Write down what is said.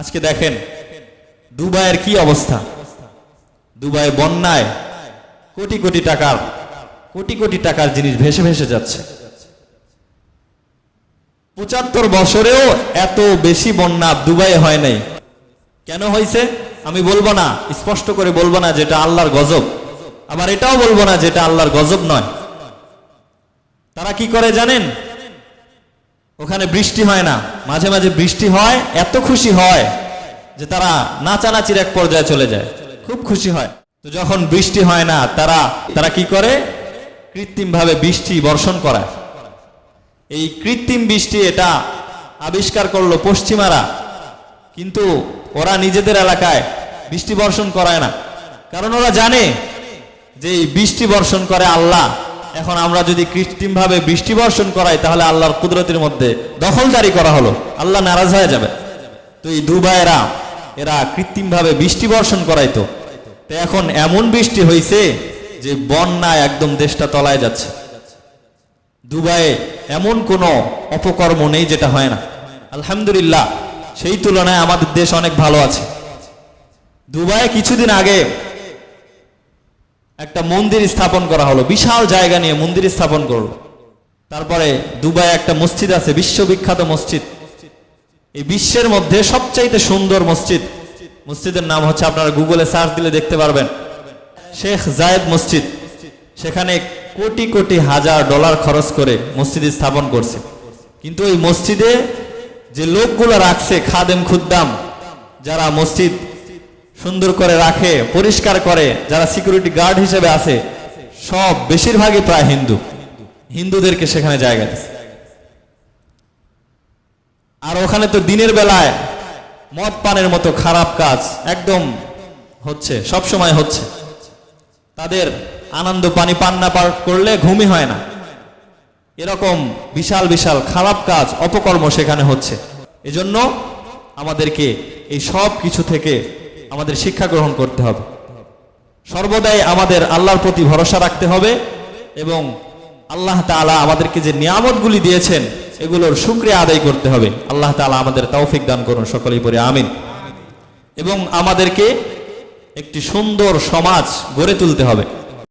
আজকে দেখেন, দুবাইয়ের কি অবস্থা? দুবাই বন্যায় কোটি কোটি টাকার, কোটি কোটি টাকার জিনিস ভেসে ভেসে যাচ্ছে। পঁচাত্তর বছরেও এত বেশি বন্যা দুবাই হয় নাই। কেন হয়েছে? আমি বলব না, স্পষ্ট করে বলব না যেটা আল্লাহর গজব। আবার এটাও বলব না যেটা আল্লাহর গজব নয়। তারা কি করে জানেন? ওখানে বৃষ্টি হয় না। মাঝে মাঝে বৃষ্টি হয়, এত খুশি হয় যে তারা নাচানাচির এক পর্যায়ে চলে যায়। খুব খুশি হয়। তো যখন বৃষ্টি হয় না, তারা তারা কি করে? কৃত্রিম ভাবে বৃষ্টি বর্ষণ করায়। এই কৃত্রিম বৃষ্টি এটা আবিষ্কার করল পশ্চিমারা। কিন্তু ওরা নিজেদের এলাকায় বৃষ্টি বর্ষণ করায় না। কারণ ওরা জানে যে এই বৃষ্টি বর্ষণ করে আল্লাহ। এখন আমরা যদি কৃত্রিম ভাবে বৃষ্টি বর্ষণ করাই, তাহলে আল্লাহর কুদরতির মধ্যে দখলদারি করা হলো। আল্লাহ নারাজ হয়ে যাবে। তো এই দুবাইরা এরা কৃত্রিম ভাবে বৃষ্টি বর্ষণ করাইতো। তো এখন এমন বৃষ্টি হয়েছে যে বন্যায় একদম দেশটা তলায় যাচ্ছে। দুবাইয়ে এমন কোনো অপকর্ম নেই যেটা হয় না। আলহামদুলিল্লাহ, সেই তুলনায় আমাদের দেশ অনেক ভালো আছে। দুবাইয়ে কিছুদিন আগে একটা মন্দির স্থাপন করা হলো, বিশাল জায়গা নিয়ে মন্দির স্থাপন করল। তারপরে দুবাই একটা মসজিদ আছে, বিশ্ববিখ্যাত মসজিদ। এই বিশ্বের মধ্যে সবচাইতে সুন্দর মসজিদ, মসজিদের নাম হচ্ছে, আপনারা গুগলে সার্চ দিলে দেখতে পারবেন, শেখ জায়েদ মসজিদ। সেখানে কোটি কোটি হাজার ডলার খরচ করে মসজিদ স্থাপন করছে। কিন্তু ওই মসজিদে যে লোকগুলো রাখছে, খাদেম খুদ্দাম, যারা মসজিদ সুন্দর করে রাখে, পরিষ্কার করে, যারা সিকিউরিটি গার্ড হিসেবে আছে, সব বেশিরভাগই প্রায় হিন্দু। হিন্দুদেরকে সেখানে জায়গা দিচ্ছে আর ওখানে তো দিনের বেলায় মদ পানের মতো খারাপ কাজ একদম হচ্ছে, সব সময় হচ্ছে। তাদের আনন্দ পানি পান না পার করলে ঘুমই হয় না। এরকম বিশাল বিশাল খারাপ কাজ, অপকর্ম সেখানে হচ্ছে। এজন্য আমাদেরকে এই সব কিছু থেকে আমাদের শিক্ষা গ্রহণ করতে হবে। সর্বদাই আমাদের আল্লাহর প্রতি ভরসা রাখতে হবে এবং আল্লাহ তালা আমাদেরকে যে নিয়ামতগুলি দিয়েছেন, এগুলোর শুক্রিয়া আদায় করতে হবে। আল্লাহ তালা আমাদের তৌফিক দান করুন, সকলেই পরে আমিন। এবং আমাদেরকে একটি সুন্দর সমাজ গড়ে তুলতে হবে।